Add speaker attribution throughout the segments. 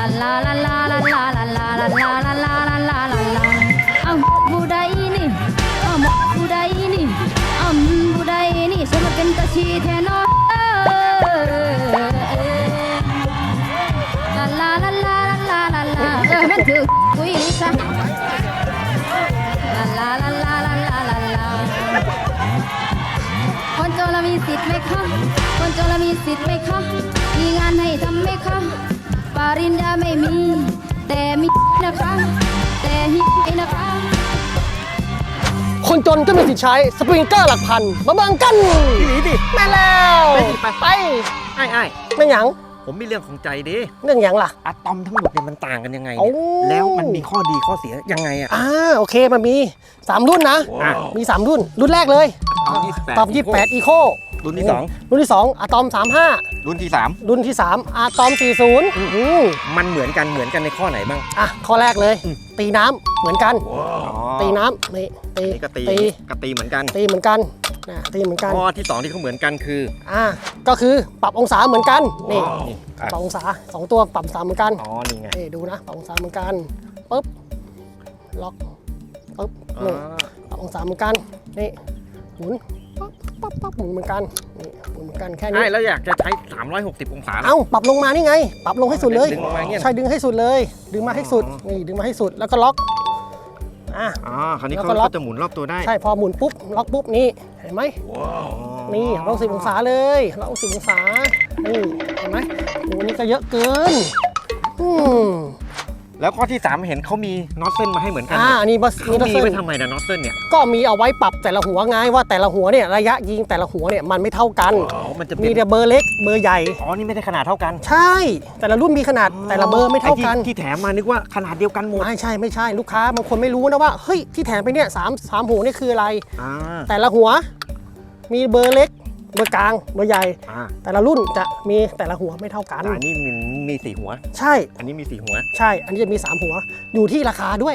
Speaker 1: ลาลาลาลาลาลาลาลาลาลาลาลาลาลาลาลาอ้าวผู้ใดนี่อ้าวผู้ใดนี่อ้าวผู้ใดนี่สมเป็นตาชีแทนอลาลาลาลาลาลาลาเออมันถือกุยลิซะลาลาลาลาลาลาลาลาคนจนเรามีสิทธิ์ไหมคะคนจนเรามีสิทธิ์ไหมคะมีงานให้ทำไหมคะ ริญญาไม่มี แต่มีนะคะ แต่ฮินะคะ
Speaker 2: คนจนก็มีสิทธิ์ใช้ สปริงเกอร์หลักพัน มาเบิ่งกัน
Speaker 3: พี่หลีดิ
Speaker 2: แม่นแล้ว
Speaker 3: ไปดิไป
Speaker 2: ไป
Speaker 3: ไอ้ไอ้
Speaker 2: แม่นหยัง
Speaker 3: ผมมีเรื่องของใจดิ
Speaker 2: เรื่องหยังล่ะ
Speaker 3: อะตอมทั้งหมดเนี่ยมันต่างกันยังไง
Speaker 2: โอ้
Speaker 3: เนี่ยแล้วมันมีข้อดีข้อเสียยังไงอะ
Speaker 2: อ่าโอเคมันมี 3 รุ่นนะ
Speaker 3: อะ
Speaker 2: มี 3 รุ่น รุ่นแรกเลย
Speaker 3: ตอม28
Speaker 2: ตอม28อีโค
Speaker 3: รุ่นที่สอง
Speaker 2: รุ่นที่ 2อะตอม
Speaker 3: รุ่นที่สาม
Speaker 2: 35รุ่นที่ 3อะตอม 40อืม
Speaker 3: มันเหมือนกันเหมือนกันในข้อไหนบ้าง
Speaker 2: อะข้อแรกเลย
Speaker 3: อืม
Speaker 2: ตีน้ำเหมือนกัน
Speaker 3: อ๋อ
Speaker 2: ตีน้ำนี่ตี
Speaker 3: นี่ก็ตี
Speaker 2: ตี
Speaker 3: ก็ตีเหมือนกัน
Speaker 2: ตีเหมือนกันนะตีเหมือนกัน
Speaker 3: ข้อที่สองที่เขาเหมือนกันคือ
Speaker 2: อ่าก็คือปรับองศาเหมือนกันนี่
Speaker 3: นี่อะ
Speaker 2: ปรับองศาสองตัวปรับองศาเหมือนกัน
Speaker 3: อ๋อ นี่ไง
Speaker 2: นี่ดูนะปรับองศาเหมือนกันปุ๊บล็อกปุ๊บ
Speaker 3: อ๋อ
Speaker 2: นี่ปรับองศาเหมือนกันนี่หมุน ปั๊บปั๊บปั๊บหมุนเหมือนกันนี่หมุนเหมือนกันแค่นี้
Speaker 3: ไอ้แล้วอยากจะใช้ 360 องศาล่ะ
Speaker 2: เอ้าปรับลงมานี่ไง ปรับลงให้สุดเลย
Speaker 3: ดึงลงมาอย่างเงี้ย
Speaker 2: ใช่ดึงให้สุดเลย ดึงมาให้สุดนี่ดึงมาให้สุดแล้วก็ล็อกอะ
Speaker 3: อ๋อคราวนี้
Speaker 2: แล้ว
Speaker 3: เขา
Speaker 2: ก็ล็อก
Speaker 3: ก็จะหมุนรอบตัวได้
Speaker 2: ใช่พอหมุนปุ๊บล็อกปุ๊บนี่เห็นไหมนี่ล็อกสิบองศาเลยล็อกสิบองศานี่เห็นไหมโอ้นี่ก็เยอะเกินอืม
Speaker 3: แล้วข้อที่ 3 เห็นเขามีน็อตเส้นมาให้เหมือนกัน
Speaker 2: อ่าอันนี้บัส
Speaker 3: เขา
Speaker 2: นี่บัส
Speaker 3: มี
Speaker 2: เซ
Speaker 3: ไว้
Speaker 2: น
Speaker 3: ทำไมนะน็อตเส้นเนี่ย
Speaker 2: ก็มีเอาไว้ปรับแต่ละหัวไงว่าแต่ละหัวเนี่ยระยะยิงแต่ละหัวเนี่ยมันไม่เท่ากัน
Speaker 3: อ๋อมันจะเป็
Speaker 2: มี
Speaker 3: น
Speaker 2: แต่เบอร์เล็กเบอร์ใหญ่
Speaker 3: อ๋อนี่ไม่ได้ขนาดเท่ากัน
Speaker 2: ใช่ แต่ละรุ่นมีขนาดแต่ละเบอร์ไม่เท่ากัน
Speaker 3: อ้ที่ที่แถมมานึกว่าขนาดเดียวกันหมด
Speaker 2: ไม่ใช่ไม่ใช่ลูกค้าบางคนไม่รู้นะว่าเฮ้ยที่แถมไปเนี่ยสามสามหัวนี่คืออะไร
Speaker 3: อ่า
Speaker 2: แต่ละหัว มีเบอร์เล็ก เบอร์กลางเบอร์ใหญ่
Speaker 3: อ่า
Speaker 2: แต่ละรุ่นจะมีแต่ละหัวไม่เท่ากัน
Speaker 3: อันนี้มีมีสี่หัว
Speaker 2: ใช่
Speaker 3: อันนี้มีสี่หัว
Speaker 2: ใช่ อันนี้จะมี 3 หัว อยู่ที่ราคาด้วย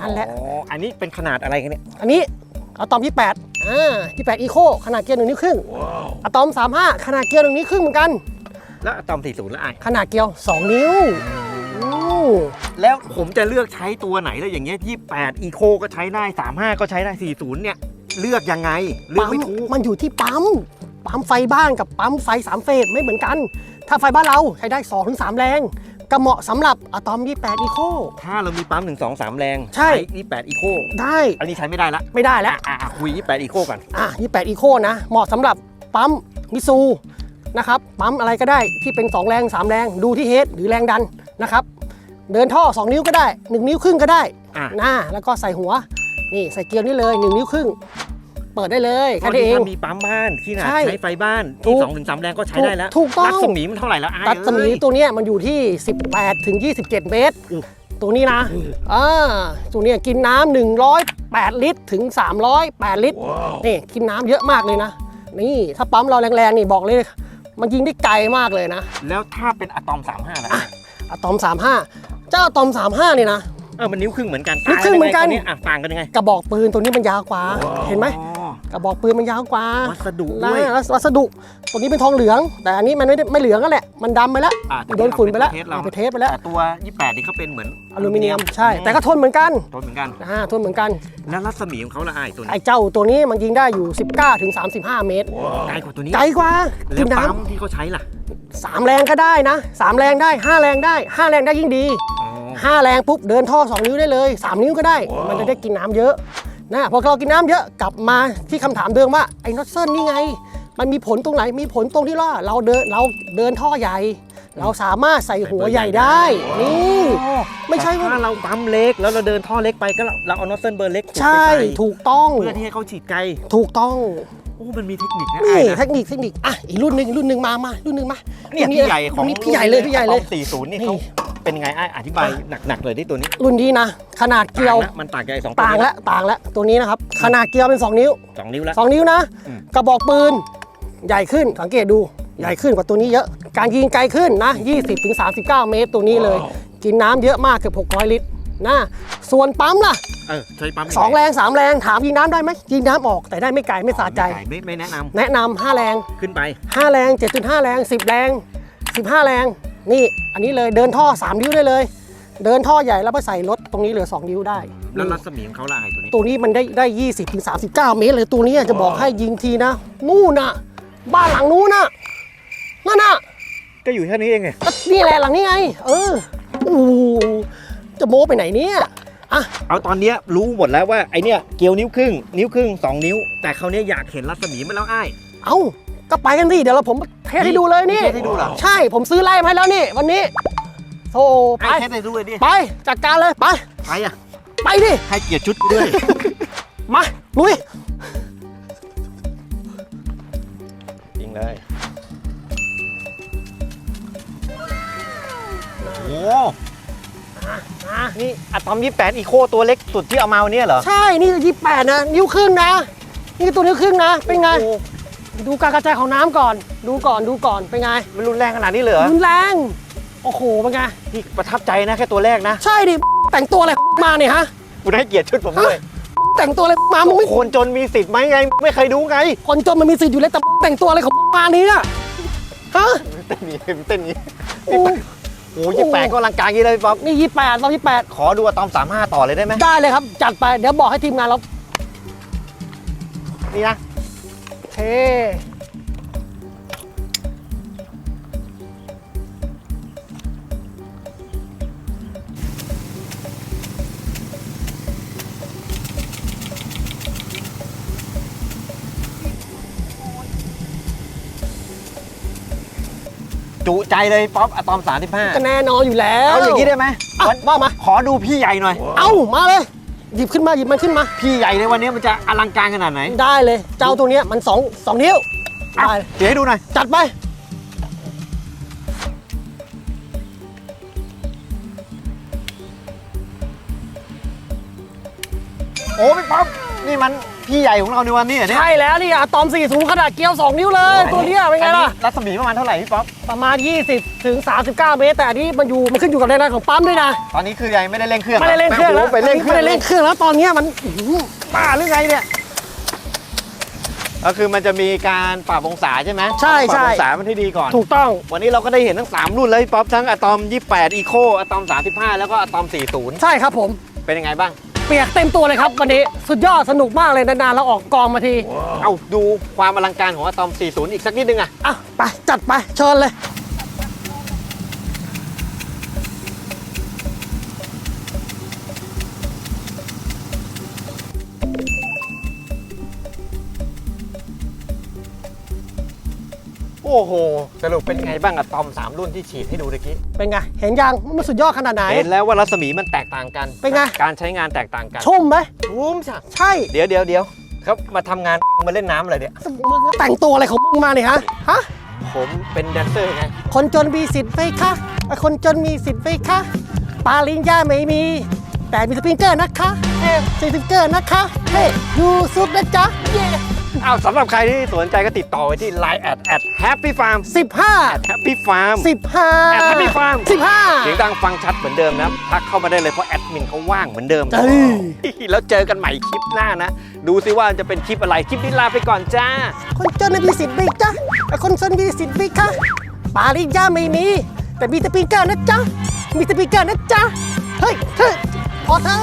Speaker 2: นั่นแหละ
Speaker 3: อ๋ออันนี้เป็นขนาดอะไรกันเนี่ย
Speaker 2: อันนี้อะตอม 28อ่า28อีโคขนาดเกียร์หนึ่งนิ้วครึ่งอะตอม 35 ขนาดเกียร์หนึ่งนิ้วครึ่งเหมือนกัน
Speaker 3: แล้วอะตอมสี่ศูนย์แล้วไอ้
Speaker 2: ขนาดเกียร์2นิ้วอู้
Speaker 3: แล้วผมจะเลือกใช้ตัวไหนแล้วอย่างเงี้ยยี่แปดอีโคก็ใช้ได้สามห้าก็ใช้ได้สี่ศูนย์เนี่ย เลือกยังไง เลือก
Speaker 2: ปั๊ม
Speaker 3: ไม่ถูก
Speaker 2: มันอยู่ที่ปั๊ม ปั๊มไฟบ้านกับปั๊มไฟ 3 เฟสไม่เหมือนกัน ถ้าไฟบ้านเราใช้ได้ 2-3 แรงก็เหมาะสำหรับอะตอม 28 อีโค
Speaker 3: ถ้าเรามีปั๊มหนึ่งสองสามแรง
Speaker 2: ใช่
Speaker 3: ยี่แปดอีโค
Speaker 2: ได้
Speaker 3: อันนี้ใช้ไม่ได้ละ
Speaker 2: ไม่ได้แล้ว
Speaker 3: อะอะคุยยี่แปดอีโคก่อน
Speaker 2: อะ28อีโคนะ เหมาะสำหรับปั๊มมิซูนะครับ ปั๊มอะไรก็ได้ที่เป็น 2 แรง 3 แรง ดูที่เฮดหรือแรงดันนะครับ เดินท่อ 2 นิ้วก็ได้ 1 นิ้วครึ่งก็ได้
Speaker 3: อะ
Speaker 2: นะแล้วก็ใส่หัว นี่ใส่เกียร์นี่เลย 1 นิ้วครึ่ง เปิดได้เลย
Speaker 3: ข้
Speaker 2: แค่
Speaker 3: อ
Speaker 2: นี้
Speaker 3: ดี
Speaker 2: เอง
Speaker 3: ถ้ามีปั๊มบ้านที่หนา
Speaker 2: ใช่
Speaker 3: ใช้ไฟบ้าน
Speaker 2: ถู
Speaker 3: ที่
Speaker 2: ก
Speaker 3: สองถึงสามแรงก็ใช้ได้แล้ว
Speaker 2: ถูกต้อง
Speaker 3: รัศมีมันเท่าไหร่แล้วไอ้
Speaker 2: ตัดสมี
Speaker 3: เอ้ย
Speaker 2: ตัวเนี้ยมันอยู่ที่ 18ถึง27 เมตร
Speaker 3: อืม
Speaker 2: ตัวนี้นะอ่าตัวเนี้ยกินน้ำ108 ลิตรถึง 308 ลิตรนี่กินน้ำเยอะมากเลยนะ นี่ถ้าปั๊มเราแรงๆนี่บอกเลย มันยิงได้ไกลมากเลยนะ
Speaker 3: แล้วถ้าเป็นอะตอมสามห้าล่ะ
Speaker 2: อะอะตอม 35 เจ้าอะตอม 35นี่นะ
Speaker 3: เออมันนิ้วครึ่งเหมือนกัน
Speaker 2: นิ้วครึ่งเหมือนกัน
Speaker 3: ต่างยัไงตัวอะต่างกันยังไง
Speaker 2: กระบอกปืนตัวนี้มันยาวกว่า เห็นไหม
Speaker 3: อ๋อ ก
Speaker 2: ระบอกปืนมันยาวกว่า
Speaker 3: วัสดุ
Speaker 2: นะ
Speaker 3: ด้วย
Speaker 2: แล้ววัสดุตัวนี้เป็นทองเหลือง แต่อันนี้มันไม่ได้ไม่เหลืองก็แหละ มันดำไปแล้ว
Speaker 3: อะแต่
Speaker 2: โดนฝุ่นไปแล้ว
Speaker 3: เทสเรา
Speaker 2: เอาไปเทสไปแล้ว
Speaker 3: แต่ตัว 28 นี่เขาเป็นเหมือน
Speaker 2: อลูมิเนียมใช่ แต่ก็ทนเหมือนกัน
Speaker 3: ทนเหมือนกัน
Speaker 2: อ่าทนเหมือนกัน
Speaker 3: แล้วรัศมีของเขาละไอ้ตัวนี้
Speaker 2: ไอ้เจ้าตัวนี้มันยิงได้อยู่ 19ถึง35 เมตร
Speaker 3: ไกลกว่าตัวนี้
Speaker 2: ไกลกว่า
Speaker 3: แล้
Speaker 2: กิ
Speaker 3: วน
Speaker 2: น้
Speaker 3: ปั๊มที่เขาใช้ล่ะำ
Speaker 2: สามแรงก็ได้นะสามแรงได้ห้าแรงได้ห้าแรงได้ยิ่งดี
Speaker 3: อ๋อ
Speaker 2: ห้าแรงปุ๊บเดินท่อ 2 นิ้วได้เลย 3 นิ้วก็ได้ มันจะได้กินน้ำเยอะ นะพอเรากินน้ำเยอะกลับมาที่คำถามเดิมว่าไอ้น็อตเซิลนี่ไง มันมีผลตรงไหนมีผลตรงที่ว่าเราเดินเราเดินท่อใหญ่ เราสามารถใส่หัวใหญ่ได้นี่ไม่ใช่ว่า
Speaker 3: ถ้าเราปั๊มเล็กแล้วเราเดินท่อเล็กไปก็เราเราเอาน็อตเซิลเบอร์เล็ก
Speaker 2: ใช่
Speaker 3: ไป
Speaker 2: ถูกต้อง
Speaker 3: เพื่อที่ให้เขาฉีดไกล
Speaker 2: ถูกต้อง
Speaker 3: โอ้มันมีเทคนิคนะ
Speaker 2: นี่
Speaker 3: ไอ้
Speaker 2: เท
Speaker 3: นะ
Speaker 2: คนิคเทคนิคอะอีกรุ่นหนึ่งอีกรุ่นหนึ่งมามารุ่นหนึ่งมา
Speaker 3: เนี่ย
Speaker 2: รุ่
Speaker 3: พี่ใหญ่ของ
Speaker 2: รุ่นนี้พี่ใหญ่เลยพี่ใหญ่เลย
Speaker 3: 40นี่
Speaker 2: นี่
Speaker 3: เขา เป็นไงไอ้อธิบายหนักๆเลยที่ตัวนี้
Speaker 2: รุ่นนี้นะ ขนาดเกลียว
Speaker 3: ต่างละมันต่างจากไอ้สองตัว
Speaker 2: ต่าง
Speaker 3: นี้
Speaker 2: แล้วต่างแล้วตัวนี้นะครับ ขนาดเกลียวเป็น 2 นิ้ว
Speaker 3: สองนิ้วแล้ว
Speaker 2: 2 นิ้วนะ
Speaker 3: อืม
Speaker 2: กระบอกปืน ใหญ่ขึ้นสังเกตดูใหญ่ขึ้นกว่าตัวนี้เยอะ การยิงไกลขึ้นนะ 20ถึง39 เมตรตัวนี้เลย กินน้ำเยอะมากเกือบ600 ลิตรนะส่วนปั๊มล่ะ
Speaker 3: เออใช้ปั๊ม
Speaker 2: 2แรง3แรงถามยิงน้ำได้ไหมยิงน้ำออกแต่ได้ไม่ไกลไม่สะใจ
Speaker 3: ไม่ไม่แนะนำ
Speaker 2: แนะนำ5แรง
Speaker 3: ขึ้นไป
Speaker 2: 5แรง 7.5 แรง 10 แรง 15 แรง นี่อันนี้เลยเดินท่อ 3 นิ้วได้เลย เดินท่อใหญ่แล้วไปใส่รถตรงนี้เหลือ 2 นิ้วได้
Speaker 3: แล้วรัศมีของเขาล่ะไอ้ตัวนี้
Speaker 2: ตัวนี้มันได้ได้20ถึง39เมตรเลยตัวนี้จะบอกให้ยิงทีนะนู่นน่ะ บ้านหลังนู้นน่ะนั่นน่ะ
Speaker 3: ก็อยู่แค่นี้เองไง
Speaker 2: ก็นี่แหละหลังนี้ไง เอออู้จะโม้ไปไหนเนี่ยอะ
Speaker 3: เอาตอนเนี้ยรู้หมดแล้วว่าไอเนี้ยเกลียวนิ้วครึ่งนิ้วครึ่งสองนิ้ว แต่เขาวเนี้ยอยากเห็นรัศมีมันแล้วไอ้าย
Speaker 2: เอ้า ก็ไปกันสิเดี๋ยวเราผมเทสให้ดูเลยนี่
Speaker 3: เทสให้ดูเหรอ
Speaker 2: ใช่ผมซื้อไล่มาให้แล้วนี่ วันนี้โธ่ไป
Speaker 3: ไอ้แค่ได้รู้เลยดิ
Speaker 2: ไปจัดการเลยไป
Speaker 3: ใครอะ
Speaker 2: ไปดิ
Speaker 3: ให้เกียรติชุดด้วย
Speaker 2: มาลุย
Speaker 3: จริงเลย โอ้
Speaker 2: อะ
Speaker 3: นี่อะตอม 28 อีโคตัวเล็กสุดที่เอามาวันเนี้ยเหรอ
Speaker 2: ใช่นี่ยี่แปดนะ นิ้วครึ่งนะ นี่ตัวนิ้วครึ่งนะ เป็นไง
Speaker 3: โอ้
Speaker 2: ดูการกระจายของน้ำก่อน ดูก่อนดูก่อนเป็นไง
Speaker 3: มันรุนแรงขนาดนี้เลยเหรอ
Speaker 2: รุนแรง โอ้โหเป็นไง
Speaker 3: พี่ประทับใจนะแค่ตัวแรกนะ
Speaker 2: ใช่ดิ แต่งตัวอะไรมาเนี่ยฮะ
Speaker 3: คุณให้เกียรติชุดผมด้วย
Speaker 2: แต่งตัวอะไรมามึงไม่
Speaker 3: คนจนมีสิทธิ์ไหมไง ไม่เคยดูไง
Speaker 2: คนจนมันมีสิทธิ์อยู่แล้วแต่มึงแต่งตัวอะไรของมึงมาเนี่ยฮะ
Speaker 3: เต้นนี้เต้นนี้
Speaker 2: โอ้
Speaker 3: โอ้ยี่แปดก็อลังการอย่างนี้เลยพี่ป๊อป
Speaker 2: นี่ยี่แปดตอนยี่แปด
Speaker 3: ขอดูอะตอม35ต่อเลยได้ไหม
Speaker 2: ได้เลยครับ จัดไปเดี๋ยวบอกให้ทีมงานเรา
Speaker 3: นี่นะ
Speaker 2: โอ เค
Speaker 3: จุใจเลยป๊อปอะตอม
Speaker 2: ก็
Speaker 3: 35
Speaker 2: แน่นอนอยู่แล้ว
Speaker 3: เอาอย่างนี้ได้ไหม
Speaker 2: อะ
Speaker 3: วัน
Speaker 2: ว่ามา
Speaker 3: ขอดูพี่ใหญ่หน่อย
Speaker 2: เอ้ามาเลย หยิบขึ้นมาหยิบมันขึ้นมา
Speaker 3: พี่ใหญ่ในวันนี้มันจะอลังการขนาดไหน
Speaker 2: ได้เลย เจ้าตัวเนี้ยมันสองสองนิ้วได้เลย
Speaker 3: เดี๋ยวให้ดูหน่อย
Speaker 2: จัดไป
Speaker 3: โอ้พี่ป๊อปนี่มันพี่ใหญ่ของเราในวันนี้เหรอเนี่ย
Speaker 2: ใช่แล้วนี่อะตอม4สูงขนาดเกลียว 2 นิ้วเลย ตัวเนี้ยเป็นไงล่ะ
Speaker 3: อัรัศมีประมาณเท่าไหร่พี่ป๊อป
Speaker 2: ประมาณ 20ถึง39 เมตร แต่อันนี้มันอยู่มันขึ้นอยู่กับแรงดันของปั๊มด้วยนะ
Speaker 3: ตอนนี้คือยังไม่ได้เร่งเครื่อง
Speaker 2: ไม่ได้เร่งเครื่องแล้ว
Speaker 3: ไปเร่งเครื่อง
Speaker 2: ไม่ได้เร่งเครื่องแล้วตอนเนี้ยมันอื้อหือบ้าหรือไงเนี่ย
Speaker 3: ก็คือมันจะมีการปรับองศาใช่ไหม
Speaker 2: ใช่
Speaker 3: ปรับ
Speaker 2: ใช่
Speaker 3: องศามันให้ดีก่อน
Speaker 2: ถูกต้อง
Speaker 3: วันนี้เราก็ได้เห็นทั้ง 3 รุ่นเลยพี่ป๊อปทั้งอะตอม 28 Eco อะตอม 35 แล้วก็อะตอม 40
Speaker 2: ใช่ครับผม
Speaker 3: เป็นยังไงบ้าง
Speaker 2: เปียกเต็มตัวเลยครับวันนี้สุดยอดสนุกมากเลยนานๆเราออกกองมาที
Speaker 3: เอาดูความอลังการของอะตอม 40 อีกสักนิดนึงอะ
Speaker 2: อะไปจัดไปเชิญเลย
Speaker 3: อ้โห สรุปเป็นไงบ้างอะตอม 3 รุ่นที่ฉีดให้ดูตะกี้
Speaker 2: เป็นไง เห็นยังมันสุดยอดขนาดไหน
Speaker 3: เห็นแล้วว่ารัศมีมันแตกต่างกัน
Speaker 2: เป็นไง
Speaker 3: การใช้งานแตกต่างกัน
Speaker 2: ชุ่มไหม
Speaker 3: ชุ่มฉ่
Speaker 2: ใช่ำ
Speaker 3: เดี๋ยวเดี๋ยวเดี๋ยวครับมาทำงาน มาเล่นน้ำอะไรเนี่ย
Speaker 2: มึงแต่งตัวอะไรของมึงมาเนี่ยฮะฮะ
Speaker 3: ผมเป็นแดนเซอร์ไง
Speaker 2: คนจนมีสิทธิ์ไหมคะคนจนมีสิทธิ์ไหมคะปาลิญญาไม่มี แต่มีสปริงเกอร์นะคะเฮ้สปริงเกอร์นะคะเฮ้ยูซุปนะจ๊ะเย่
Speaker 3: อ้าวสำหรับใครที่สนใจก็ติดต่อไปที่ Line at at happy farm
Speaker 2: สิบห้า
Speaker 3: at happy farm
Speaker 2: สิบห้า
Speaker 3: แอด Happy Farm
Speaker 2: สิบห้า
Speaker 3: เสียงดังฟังชัดเหมือนเดิมนะทักเข้ามาได้เลยเพราะแอดมินเขาว่างเหมือนเดิม
Speaker 2: เอ้ย
Speaker 3: แล้วเจอกันใหม่คลิปหน้านะ ดูซิว่าจะเป็นคลิปอะไรคลิปนี้ลาไปก่อนจ้า
Speaker 2: คนจนน่ะมีสิทธิ์ไหมจ๊ะคนจนมีสิทธิ์ไหมคะปาลิญญาไม่มี แต่มีสปริงเกอร์นะจ๊ะ มีสปริงเกอร์นะจ๊ะ เฮ้ยเฮ้ยพอเถอะ